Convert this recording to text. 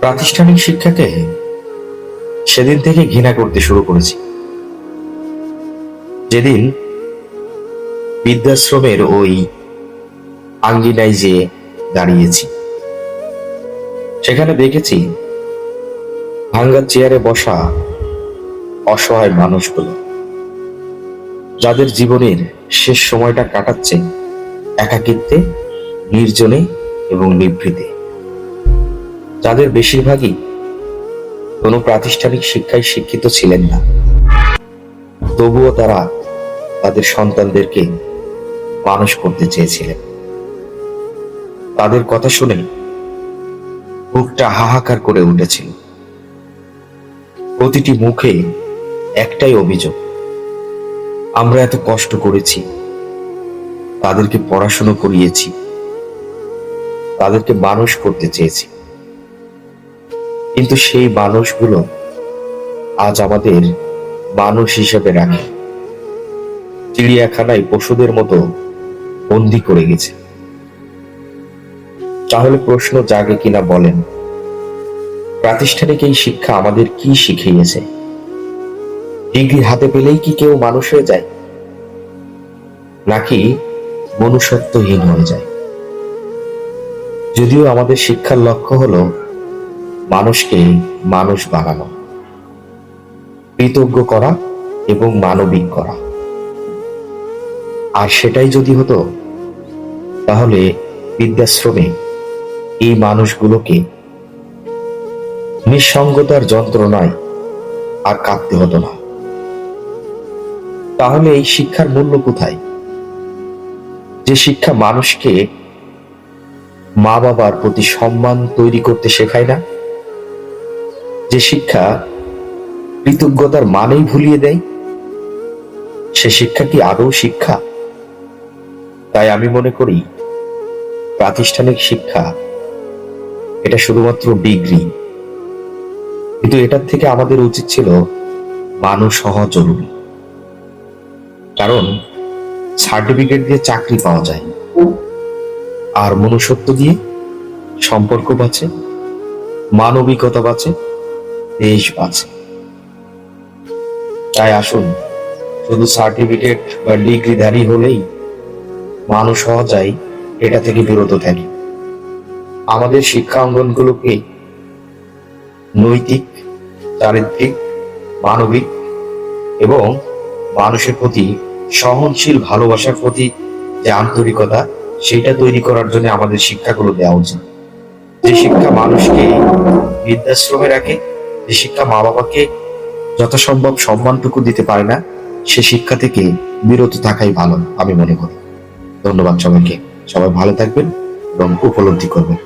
প্রাতিষ্ঠানিক শিক্ষাকে সেদিন থেকে ঘৃণা করতে শুরু করেছি। যেদিন বৃদ্ধাশ্রমের ওই আঙ্গিনায় যে দাঁড়িয়েছি, সেখানে দেখেছি ভাঙ্গা চেয়ারে বসা অসহায় মানুষগুলো, যাদের জীবনের শেষ সময়টা কাটাচ্ছে একাকিত্বে, নির্জনে এবং নিভৃতে। যাদের বেশিরভাগই কোনো প্রাতিষ্ঠানিক শিক্ষায় শিক্ষিত ছিলেন না। তবুও তারা তাদের সন্তানদেরকে মানুষ করতে চেয়েছিলেন। তাদের কথা শুনে বুকটা হাহাকার করে উঠেছিল। প্রতিটি মুখে একটাই অভিযোগ, আমরা এত কষ্ট করেছি, তাদেরকে পড়াশুনো করিয়েছি, তাদেরকে মানুষ করতে চেয়েছি। কিন্তু সেই মানুষগুলো আজ আমাদের মানুষ হিসেবে রাখে। চিড়িয়াখানায় পশুদের মতো বন্দি করে গেছে। তাহলে প্রশ্ন জাগে কিনা বলেন, প্রাতিষ্ঠানিক এই শিক্ষা আমাদের কি শিখিয়েছে? ডিগ্রি হাতে পেলেই কি কেউ মানুষ হয়ে যায়? নাকি মনুষ্যত্বহীন হয়ে যায়? যদিও আমাদের শিক্ষার লক্ষ্য হলো মানুষকে মানুষ বানানো। কৃতজ্ঞ করা এবং মানবিক করা। আর সেটাই যদি হতো, তাহলে বৃদ্ধাশ্রমে এই মানুষগুলোকে নিঃসঙ্গতার যন্ত্রণায় আর কাঁদতে হতো না। তাহলে এই শিক্ষার মূল্য কোথায়? যে শিক্ষা মানুষকে মা বাবার প্রতি সম্মান তৈরি করতে শেখায় না? যে শিক্ষা কৃতজ্ঞতার মানেই ভুলিয়ে দেয়, সে শিক্ষা কি আদৌ শিক্ষা? তাই আমি মনে করি প্রাতিষ্ঠানিক শিক্ষা এটা শুধুমাত্র ডিগ্রি। কিন্তু এটার থেকে আমাদের উচিত ছিল মানুষ হওয়া জরুরি। কারণ সার্টিফিকেট দিয়ে চাকরি পাওয়া যায় আর মনুষ্যত্ব দিয়ে সম্পর্ক বাঁচে, মানবিকতা বাঁচে দেশ বাঁচে। তাই আসুন, শুধু সার্টিফিকেট বা ডিগ্রিধারী হলেই মানুষ হওয়া যায়, এটা থেকে বিরত থাকি। আমাদের শিক্ষা অঙ্গনগুলোকে নৈতিক, চারিত্রিক, মানবিক এবং মানুষের প্রতি সহনশীল ভালোবাসার প্রতি যে আন্তরিকতা, সেটা তৈরি করার জন্য আমাদের শিক্ষাগুলো দেওয়া উচিত। যে শিক্ষা মানুষকে বৃদ্ধাশ্রমে রাখে যে শিক্ষা মা বাবাকে যথাসম্ভব সম্মানটুকু দিতে পারে না, সে শিক্ষা থেকে বিরত থাকাই ভালো, আমি মনে করি। ধন্যবাদ সবাইকে। সবাই ভালো থাকবেন এবং উপলব্ধি করবেন।